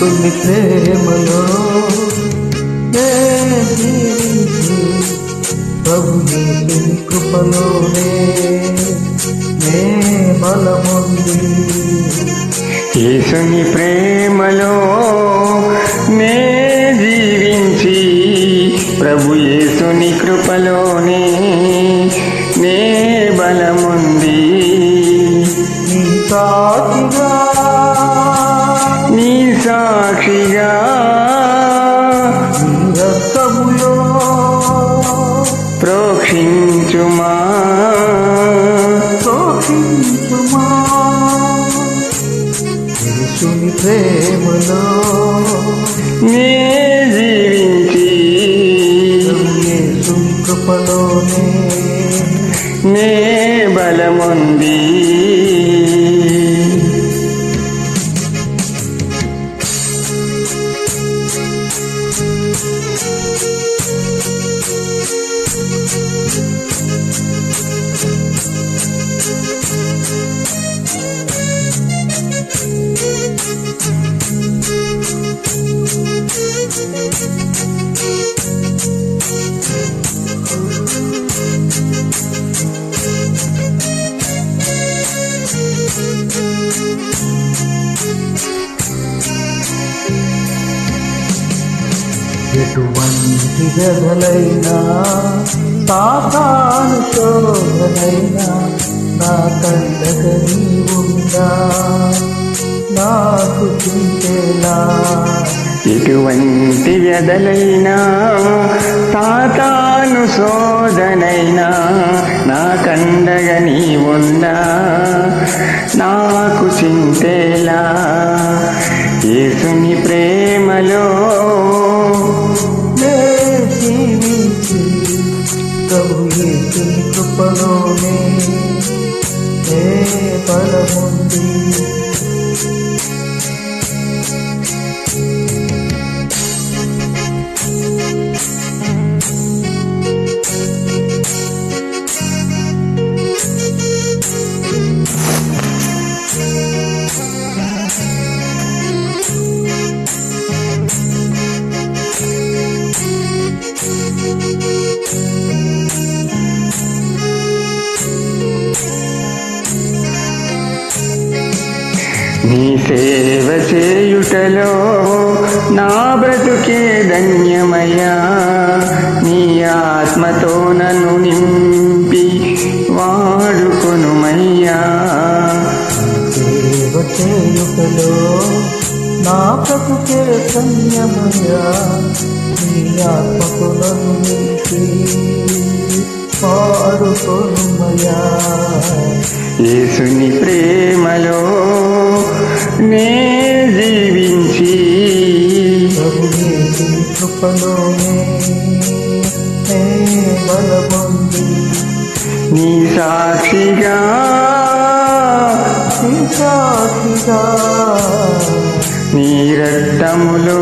యేసుని ప్రేమలో. నే జీవించి ప్రభు యేసుని కృపలోనే. నే బలముంది. యేసుని ప్రేమలో నే జీవించి ప్రభు యేసుని కృపలోనే నే బలముంది. నీ సాటిగా నీ సాక్షిగా రక్తములో ప్రోక్షించుమా? యేసుని ప్రేమలో నే జీవించి కృపలోనే నే బలముంది ఎటువంటి గదలైనా తాతాను శోభనైనా నా కండగ ఉందా నాకు చింతేలా ఎటువంటి వ్యదలైనా తాతాను శోధనైనా నా కండగ నీ ఉందా నాకు చింతేలా. ఏసుని ప్రేమ జీవించి ప్రభు కృపలోనే ఏ బలముంది నీ సేవ చేయుటలో నా బ్రతుకే ధన్యమయ్యా. నీ ఆత్మతో నన్ను నింపి వాడుకొనుమయ్యా. సేవ చేయుటలో నా బ్రతుకే కన్యమయ్యా నీ ఆత్మకు నన్ను నింపి పాడుకొనుమయ్యా యేసుని ప్రేమలో నే జీవించి నీ సాక్షిగా నీ సాక్షిగా నీ రక్తములో